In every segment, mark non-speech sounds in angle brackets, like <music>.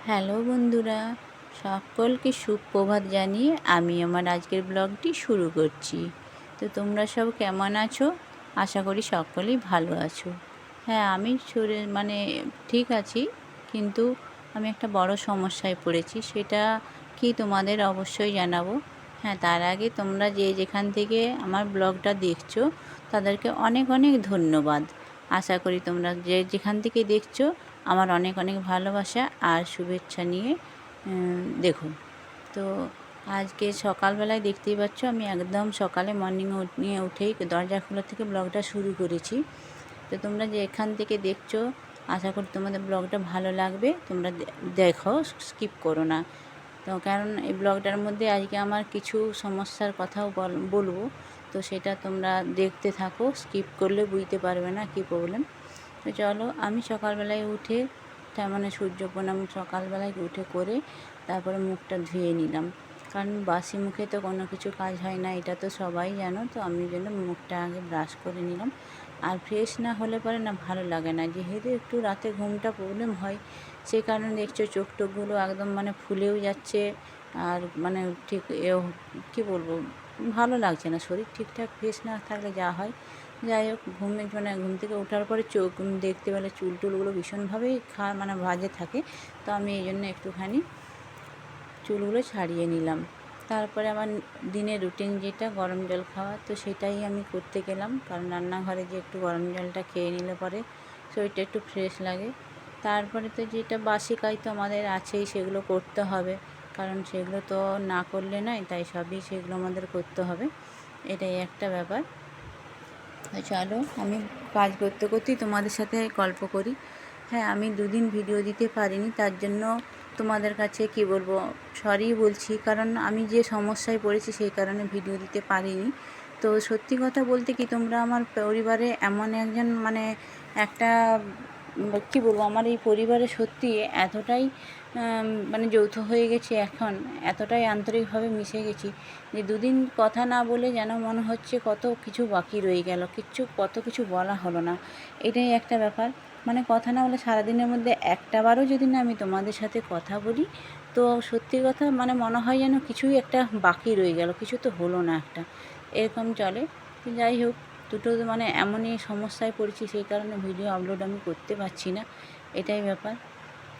Hello বন্ধুরা, সকলকে সুপ্রভাত জানিয়ে আমি আমার আজকের ব্লগটি শুরু করছি। তো তোমরা সব কেমন আছো? আশা করি সকলেই ভালো আছো। হ্যাঁ আমি শরীর মানে ঠিক আছি, কিন্তু আমি একটা বড় সমস্যায় পড়েছি, সেটা কি তোমাদের অবশ্যই জানাব। হ্যাঁ তার আগে তোমরা যে যেখান থেকে আমার ব্লগটা দেখছ, তাদেরকে অনেক অনেক ধন্যবাদ। আশা করি তোমরা যে যেখান থেকে দেখছ আমার অনেক অনেক ভালোবাসা আর শুভেচ্ছা নিয়ে দেখুন। তো আজকে সকালবেলায় দেখতেই পাচ্ছ, আমি একদম সকালে মর্নিং নিয়ে উঠেই দরজা খোলা থেকে ব্লগটা শুরু করেছি। তো তোমরা যে এখান থেকে দেখছ, আশা করি তোমাদের ব্লগটা ভালো লাগবে। তোমরা দেখো, স্কিপ করো না। তো কারণ এই ব্লগটার মধ্যে আজকে আমার কিছু সমস্যার কথাও বল- বলব। তো সেটা তোমরা দেখতে থাকো, স্কিপ করলে বুঝতে পারবে না, কী প্রবলেম তো চলো, আমি সকালবেলায় উঠে তার মানে সূর্য প্রণাম সকালবেলায় উঠে করে তারপরে মুখটা ধুয়ে নিলাম। কারণ বাসি মুখে তো কোনো কিছু কাজ হয় না, এটা তো সবাই জানো, তো আমি জন্য মুখটা আগে ব্রাশ করে নিলাম। আর ফ্রেশ না হলে পরে না ভালো লাগে না। যেহেতু একটু রাতে ঘুমটা প্রবলেম হয় সেই কারণে দেখছ চোখ টোকগুলো একদম মানে ফুলেও যাচ্ছে আর মানে ঠিক এ কী বলব, ভালো লাগছে না। শরীর ঠিকঠাক ফ্রেশ না থাকলে যা হয় যাই হোক, ঘুমে মানে ঘুম থেকে ওঠার পরে চোখ দেখতে পেলে চুল টুলগুলো ভীষণভাবেই খা মানে ভাজে থাকে। তো আমি এই জন্য একটুখানি চুলগুলো ছাড়িয়ে নিলাম। তারপরে আমার দিনের রুটিন যেটা গরম জল খাওয়া, তো সেটাই আমি করতে গেলাম। কারণ রান্নাঘরে যে একটু গরম জলটা খেয়ে নিলে পরে শরীরটা একটু ফ্রেশ লাগে। তারপরে তো যেটা বাসি কাজ তো আমাদের আছেই, সেগুলো করতে হবে। কারণ সেগুলো তো না করলে নয়, তাই সবই সেগুলো আমাদের করতে হবে। এটাই একটা ব্যাপার। চলো, আমি কাজ করতে করতেই তোমাদের সাথে গল্প করি। হ্যাঁ আমি দুদিন ভিডিও দিতে পারিনি, তার জন্য তোমাদের কাছে কি বলব সরি বলছি, কারণ আমি যে সমস্যায় পড়েছি সেই কারণে ভিডিও দিতে পারিনি। তো সত্যি কথা বলতে কি, তোমরা আমার পরিবারে এমন একজন মানে একটা কি বলব, আমার এই পরিবারে সত্যি এতটাই মানে যৌথ হয়ে গেছি এখন, এতটাই আন্তরিকভাবে মিশে গেছি যে দুদিন কথা না বলে যেন মনে হচ্ছে কত কিছু বাকি রয়ে গেল কিচ্ছু কত কিছু বলা হলো না। এটাই একটা ব্যাপার। মানে কথা না বলে সারাদিনের মধ্যে একটা বারও যদি না আমি তোমাদের সাথে কথা বলি, তো সত্যি কথা মানে মনে হয় যেন কিছুই একটা বাকি রয়ে গেল, কিছু তো হলো না একটা। এরকম চলে। যাই হোক দুটো মানে এমনই সমস্যায় পড়েছি সেই কারণে ভিডিও আপলোড আমি করতে পারছি না, এটাই ব্যাপার।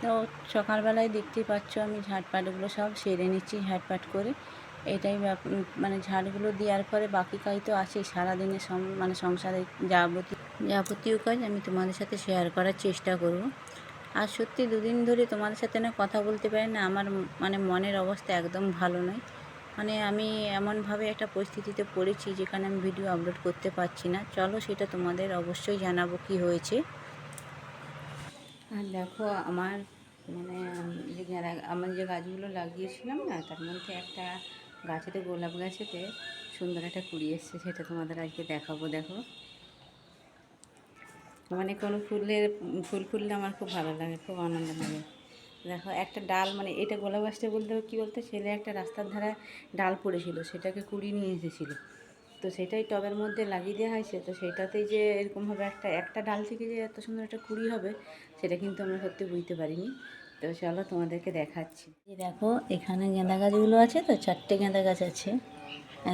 তো সকালবেলায় দেখতেই পাচ্ছ আমি ঝাঁটপাটগুলো সব সেরে নিচ্ছি ঝাঁটপাট করে, এটাই মানে ঝাড়গুলো দেওয়ার পরে বাকি কাজ তো আছে সারাদিনের সম মানে সংসারে যাবতীয় যাবতীয় কাজ আমি তোমাদের সাথে শেয়ার করার চেষ্টা করব। আর সত্যি দুদিন ধরে তোমাদের সাথে না কথা বলতে পারি না, আমার মানে মনের অবস্থা একদম ভালো নয়। মানে আমি এমনভাবে একটা পরিস্থিতিতে পড়েছি যেখানে আমি ভিডিও আপলোড করতে পারছি না। চলো সেটা তোমাদের অবশ্যই জানাব কি হয়েছে। আর দেখো, আমার মানে যে আমার যে গাছগুলো লাগিয়েছিলাম না, তার মধ্যে একটা গাছেতে, গোলাপ গাছেতে সুন্দর একটা কুড়ি এসছে, সেটা তোমাদের আজকে দেখাবো, দেখো। মানে কোনো ফুলের, ফুল ফুললে আমার খুব ভালো লাগে, খুব আনন্দ লাগে। দেখো, একটা ডাল মানে এটা গোলাপ গাছটা বলতে কী বলতে, ছেলে একটা রাস্তার ধারে ডাল পড়েছিল, সেটাকে কুড়ি নিয়ে এসেছিল। তো সেটাই টবের মধ্যে লাগিয়ে দেওয়া হয়েছে, তো সেটাতেই যে এরকমভাবে একটা একটা ডাল থেকে যে এত সুন্দর একটা কুড়ি হবে, সেটা কিন্তু আমরা সত্যি বুঝতে পারিনি। তো চলো তোমাদেরকে দেখাচ্ছি। এই দেখো, এখানে গাঁদা গাছগুলো আছে তো, চারটে গাঁদা গাছ আছে।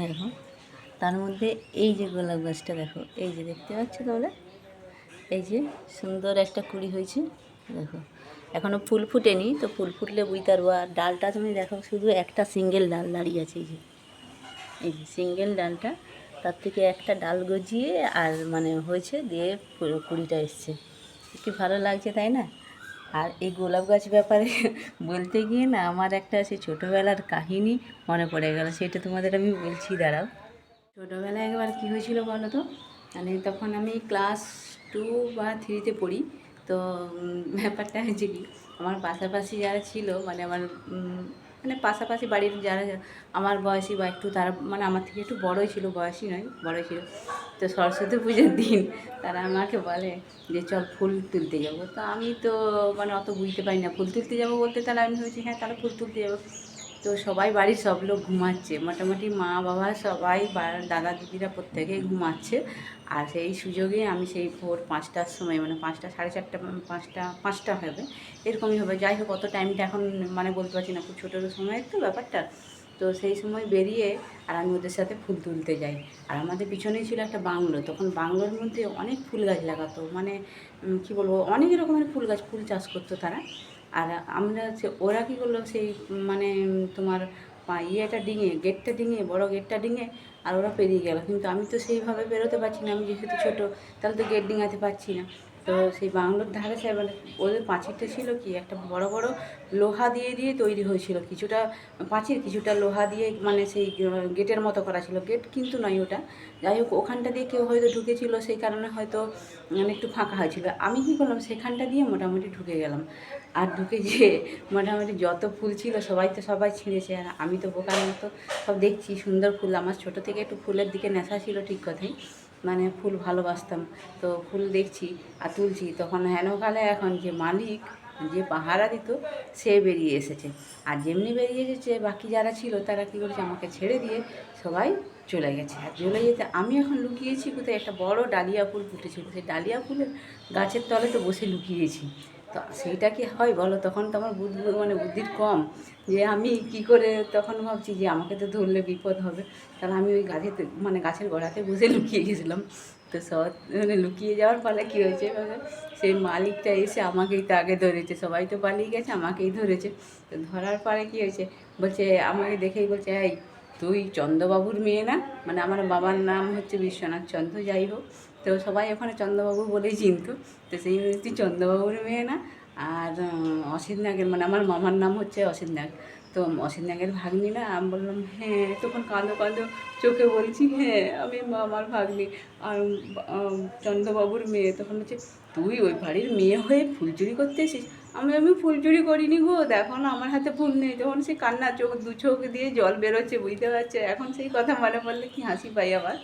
দেখো, তার মধ্যে এই যে গোলাপ গাছটা দেখো, এই যে দেখতে পাচ্ছ তাহলে এই যে সুন্দর একটা কুড়ি হয়েছে, দেখো। এখনও ফুল ফুটেনি, তো ফুল ফুটলে বুঝতে পারব আর ডালটা তুমি দেখো, শুধু একটা সিঙ্গেল ডাল দাঁড়িয়ে আছে এই যে। এই যে সিঙ্গেল ডালটা, তার থেকে একটা ডাল গজিয়ে আর মানে হয়েছে দিয়ে কুড়িটা এসছে। কি ভালো লাগছে, তাই না? আর এই গোলাপ গাছ ব্যাপারে <laughs> বলতে গিয়ে না, আমার একটা সেই ছোটোবেলার কাহিনী মনে পড়ে গেল, সেটা তোমাদের আমি বলছি, দাঁড়াও। ছোটোবেলায় একবার কী হয়েছিল বলো তো? মানে তখন আমি ক্লাস টু বা থ্রিতে পড়ি। তো ব্যাপারটা হয়েছে কি, আমার পাশাপাশি যারা ছিল মানে আমার মানে পাশাপাশি বাড়ির যারা, আমার বয়সী বা একটু তারা মানে আমার থেকে একটু বড়ই ছিল, বয়সী নয়, বড়ই ছিল। তো সরস্বতী পুজোর দিন তারা আমাকে বলে যে, চল ফুল তুলতে যাব। তো আমি তো মানে অত বুঝতে পারি না, ফুল তুলতে যাব বলতে তাহলে আমি ভেবেছি হ্যাঁ তাহলে ফুল তুলতে যাব। তো সবাই বাড়ির সব লোক ঘুমাচ্ছে। মোটামুটি মা, বাবা সবাই দাদা, দিদিরা প্রত্যেকেই ঘুমাচ্ছে। আর সেই সুযোগে আমি সেই ভোর পাঁচটার সময় মানে পাঁচটা, সাড়ে চারটা পাঁচটা পাঁচটা হবে, এরকমই হবে। যাই হোক, অত টাইমটা এখন মানে বলতে পারছি না, খুব ছোটো সময়ের তো ব্যাপারটা। তো সেই সময় বেরিয়ে আর আমি ওদের সাথে ফুল তুলতে যাই। আর আমাদের পিছনেই ছিল একটা বাংলো। তখন বাংলোর মধ্যে অনেক ফুল গাছ লাগাতো। মানে কি বলব, অনেক রকমের ফুল গাছ, ফুল চাষ করতো তারা। আর আমরা সে ওরা কী করল সেই মানে তোমার ইয়েটা ডিঙে, গেটটা ডিঙে, বড় গেটটা ডিঙে, আর ওরা পেরিয়ে গেল। কিন্তু আমি তো সেইভাবে বেরোতে পারছি না, আমি যেহেতু ছোটো, তাহলে তো গেট ডিঙাতে পারছি না। তো সেই বাংলোর ধারে সে মানে ওদের পাঁচিরটা ছিল কি? একটা বড় বড় লোহা দিয়ে দিয়ে তৈরি হয়েছিল। কিছুটা পাঁচির, কিছুটা লোহা দিয়ে মানে সেই গেটের মতো করা ছিল। গেট কিন্তু নয় ওটা। যাই হোক, ওখানটা দিয়ে কেউ হয়তো ঢুকেছিল, সেই কারণে হয়তো মানে একটু ফাঁকা হয়েছিল। আমি কী করলাম, সেখানটা দিয়ে মোটামুটি ঢুকে গেলাম। আর ঢুকে যেয়ে মোটামুটি যত ফুল ছিল, সবাই তো সবাই ছিঁড়েছে। আর আমি তো বোকার মতো সব দেখছি, সুন্দর ফুল। আমার ছোটো থেকে একটু ফুলের দিকে নেশা ছিল ঠিক কথাই। মানে ফুল ভালোবাসতাম। তো ফুল দেখছি আর তুলছি। তখন হেনকালে এখন যে মালিক যে পাহারা দিত, সে বেরিয়ে এসেছে। আর যেমনি বেরিয়ে এসেছে, বাকি যারা ছিল তারা কী করেছে, আমাকে ছেড়ে দিয়ে সবাই চলে গেছে। আর চলে যেতে আমি এখন লুকিয়েছি কোথায়? একটা বড় ডালিয়া ফুল ফুটেছিল। সেই ডালিয়া ফুলের গাছের তলে তো বসে লুকিয়েছি। তো সেইটা কি হয় বলো? তখন তো আমার বুদ্ধি মানে বুদ্ধির কম। যে আমি কি করে তখন ভাবছি যে আমাকে তো ধরলে বিপদ হবে। তাহলে আমি ওই গাছেতে মানে গাছের গোড়াতে বসে লুকিয়ে গেছিলাম। তো সব মানে লুকিয়ে যাওয়ার ফলে কী হয়েছে সেই মালিকটা এসে আমাকেই তো আগে ধরেছে। সবাই তো পালিয়ে গেছে, আমাকেই ধরেছে। তো ধরার পরে কী হয়েছে? বলছে, আমাকে দেখেই বলছে, এই, তুই চন্দ্রবাবুর মেয়ে না? মানে আমার বাবার নাম হচ্ছে বিশ্বনাথ চন্দ্র, যাই হোক। তো সবাই ওখানে চন্দ্রবাবু বলেই চিনতো। তো সেই তুই চন্দ্রবাবুর মেয়ে না। আর অসিত নাগের মানে আমার মামার নাম হচ্ছে অসিত নাগ। তো অসিত নাগের ভাগ্নি না, আমি বললাম হ্যাঁ তখন কাঁদো কাঁদো চোখে বলছি হ্যাঁ আমি মামার ভাগ্নি। আর চন্দ্রবাবুর মেয়ে তখন হচ্ছে তুই ওই বাড়ির মেয়ে হয়ে ফুল চুরি করতে এসিস আমি আমি ফুল চুরি করিনি গো, দেখো না, আমার হাতে ফুল নেই। তখন সে কান্না, চোখ, দু চোখ দিয়ে জল বেরোচ্ছে, বুঝতে পারছে। এখন সেই কথা মনে পড়লে কি হাসি পাই আবার।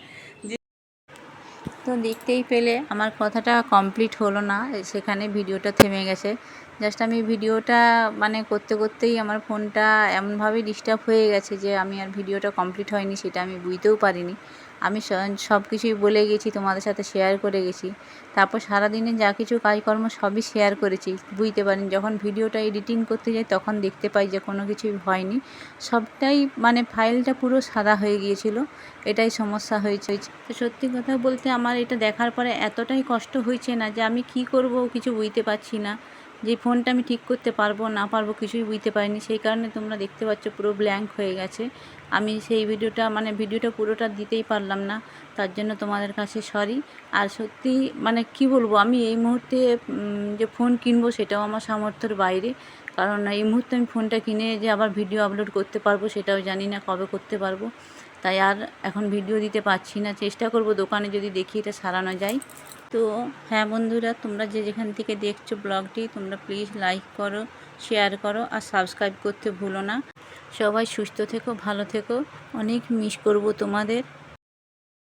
তো দেখতেই পেলে আমার কথাটা কমপ্লিট হলো না সেখানে ভিডিওটা থেমে গেছে। জাস্ট আমি ভিডিওটা মানে করতে করতেই আমার ফোনটা এমনভাবে ডিস্টার্ব হয়ে গেছে যে, আমি আর ভিডিওটা কমপ্লিট হয়নি সেটা আমি বুঝতেও পারিনি। আমি সব কিছুই বলে গেছি, তোমাদের সাথে শেয়ার করে গেছি। তারপর সারাদিনে যা কিছু কাজকর্ম সবই শেয়ার করেছি। বুঝতে পারিনি, যখন ভিডিওটা এডিটিং করতে যাই তখন দেখতে পাই যে, কোনো কিছুই হয়নি। সবটাই মানে ফাইলটা পুরো সাদা হয়ে গিয়েছিল। এটাই সমস্যা হয়েছে। তো সত্যি কথা বলতে আমার এটা দেখার পরে এতটাই কষ্ট হয়েছে না যে, আমি কি করব কিছু বুঝতে পারছি না। যে ফোনটা আমি ঠিক করতে পারব, না পারব কিছুই বুঝতে পারিনি। সেই কারণে তোমরা দেখতে পাচ্ছ পুরো ব্ল্যাঙ্ক হয়ে গেছে। আমি সেই ভিডিওটা মানে ভিডিওটা পুরোটা দিতেই পারলাম না। তার জন্য তোমাদের কাছে সরি আর সত্যি মানে কি বলব, আমি এই মুহূর্তে যে ফোন কিনবো সেটাও আমার সামর্থ্যের বাইরে। কারণ এই মুহূর্তে আমি ফোনটা কিনে যে আবার ভিডিও আপলোড করতে পারব সেটাও জানি না কবে করতে পারব। তাই আর এখন ভিডিও দিতে পারছি না। চেষ্টা করব দোকানে যদি দেখি এটা সারানো যায়। তো হ্যাঁ বন্ধুরা, তোমরা যে যেখান থেকে দেখছ ব্লগটি, তোমরা প্লিজ লাইক করো শেয়ার করো আর সাবস্ক্রাইব করতে ভুলো না। সবাই সুস্থ থেকো, ভালো থেকো। অনেক মিস করব তোমাদের।